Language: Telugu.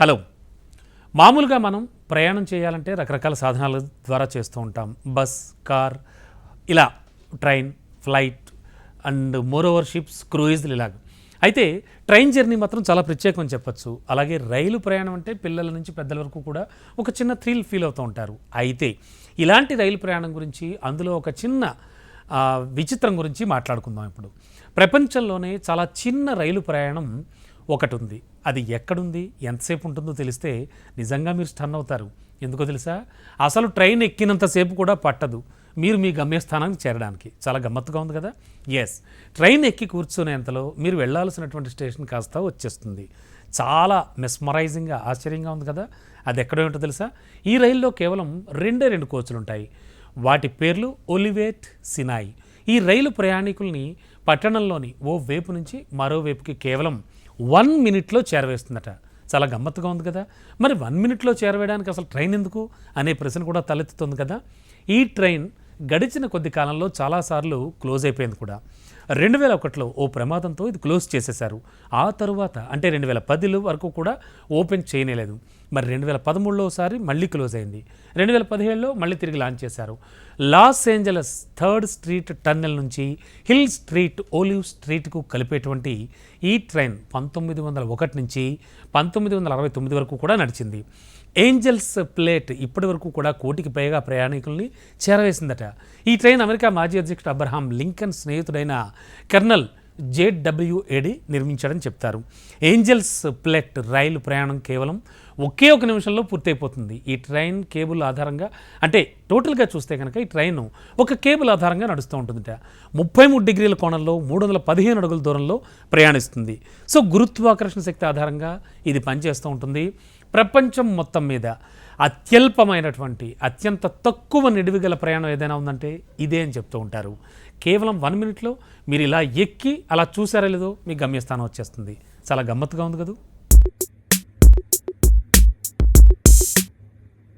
హలో. మామూలుగా మనం ప్రయాణం చేయాలంటే రకరకాల సాధనాల ద్వారా చేస్తూ ఉంటాం. బస్ కార్ ఇలా train flight and moreover ships క్రూయిజ్లు ఇలాగ. అయితే ట్రైన్ జర్నీ మాత్రం చాలా ప్రత్యేకం చెప్పచ్చు. అలాగే రైలు ప్రయాణం అంటే పిల్లల నుంచి పెద్దల వరకు కూడా ఒక చిన్న థ్రిల్ ఫీల్ అవుతూ ఉంటారు. అయితే ఇలాంటి రైలు ప్రయాణం గురించి అందులో ఒక చిన్న విచిత్రం గురించి మాట్లాడుకుందాం ఇప్పుడు. ప్రపంచంలోనే చాలా చిన్న రైలు ప్రయాణం ఒకటి ఉంది అది ఎక్కడుంది? ఎంతసేపు ఉంటుందో తెలిస్తే నిజంగా మీరు స్టన్ అవుతారు. ఎందుకో తెలుసా? అసలు ట్రైన్ ఎక్కినంతసేపు కూడా పట్టదు. మీరు మీ గమ్యస్థానానికి చేరడానికి. చాలా గమ్మత్తుగా ఉంది కదా? ఎస్ ట్రైన్ ఎక్కి కూర్చునేంతలో మీరు వెళ్ళాల్సినటువంటి స్టేషన్ కాస్త వచ్చేస్తుంది. చాలా మెస్మరైజింగ్గా ఆశ్చర్యంగా ఉంది కదా? అది ఎక్కడో ఏంటో తెలుసా? ఈ రైల్లో కేవలం రెండే రెండు కోచ్లు ఉంటాయి వాటి పేర్లు ఒలివేట్ సినాయి. ఈ రైలు ప్రయాణికుల్ని పట్టణంలోని ఓ వైపు నుంచి మరో వైపుకి కేవలం వన్ మినిట్లో చేరవేస్తుందట. చాలా గమ్మత్తుగా ఉంది కదా. మరి వన్ మినిట్లో చేరవేయడానికి అసలు ట్రైన్ ఎందుకు అనే ప్రశ్న కూడా తలెత్తుతుంది కదా. ఈ ట్రైన్ గడిచిన కొద్ది కాలంలో చాలాసార్లు క్లోజ్ అయిపోయింది కూడా. రెండు వేల ఒకటిలో ఓ ప్రమాదంతో ఇది క్లోజ్ చేసేశారు. ఆ తరువాత అంటే రెండు వేల పదిలో వరకు కూడా ఓపెన్ చేయనేలేదు. మరి రెండు వేల పదమూడులో ఒకసారి మళ్ళీ క్లోజ్ అయింది. రెండు వేల పదిహేడులో మళ్ళీ తిరిగి లాంచ్ చేశారు. Los Angeles Third Street tunnel నుంచి హిల్ స్ట్రీట్ ఓలివ్ స్ట్రీట్కు కలిపేటువంటి ఈ ట్రైన్ పంతొమ్మిది వందల ఒకటి నుంచి పంతొమ్మిది వందల అరవై తొమ్మిది వరకు కూడా నడిచింది. ఏంజల్స్ ప్లేట్ ఇప్పటి వరకు కూడా కోటికి పైగా ప్రయాణికుల్ని చేరవేసిందట. ఈ ట్రైన్ అమెరికా మాజీ అధ్యక్షుడు అబ్రహాం లింకన్ స్నేహితుడైన కర్నల్ జేడబ్ల్యూఏడి నిర్మించాడని చెప్తారు. ఏంజల్స్ ప్లెట్ రైలు ప్రయాణం కేవలం ఒకే ఒక నిమిషంలో పూర్తయిపోతుంది. ఈ ట్రైన్ కేబుల్ ఆధారంగా అంటే టోటల్గా చూస్తే కనుక ఈ ట్రైన్ ఒక కేబుల్ ఆధారంగా నడుస్తూ ఉంటుందిట. ముప్పై మూడు డిగ్రీల కోణంలో మూడు వందల పదిహేను అడుగుల దూరంలో ప్రయాణిస్తుంది. సో గురుత్వాకర్షణ శక్తి ఆధారంగా ఇది పనిచేస్తూ ఉంటుంది. ప్రపంచం మొత్తం మీద అత్యల్పమైనటువంటి అత్యంత తక్కువ నిడివి గల ప్రయాణం ఏదైనా ఉందంటే ఇదే అని చెప్తూ ఉంటారు. కేవలం వన్ మినిట్లో మీరు ఇలా ఎక్కి అలా చూసారా లేదో మీ గమ్యస్థానం వచ్చేస్తుంది. చాలా గమ్మత్తుగా ఉంది కదా?